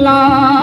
সালাম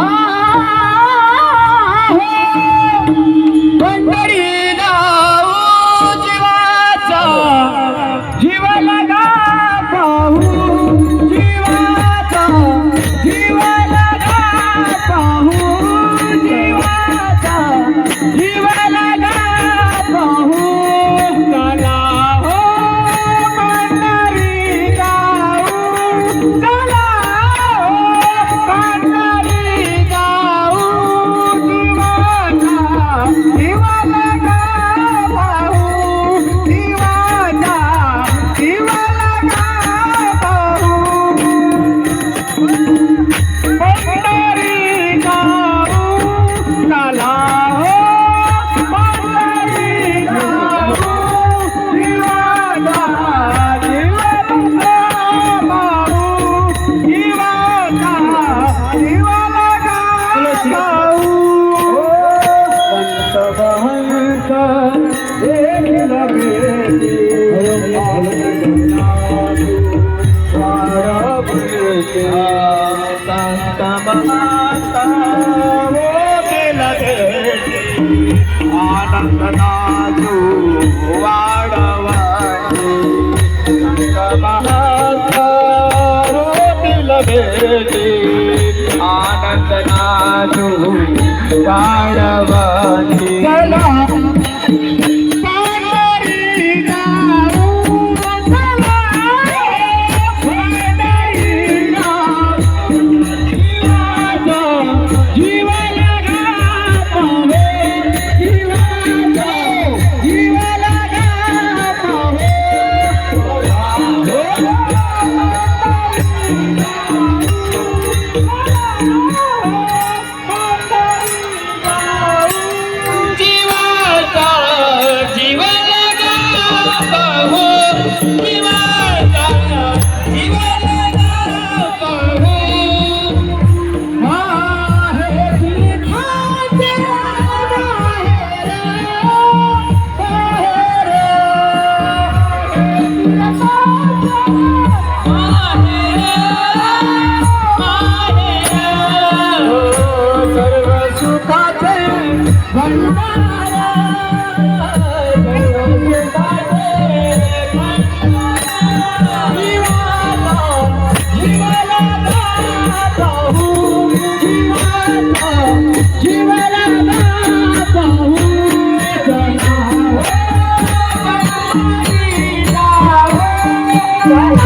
नाचू वाढवा संत महाल भेटी आनंद नाचू वाढवा Thank you.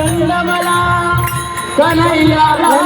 கண்கமலா கனையா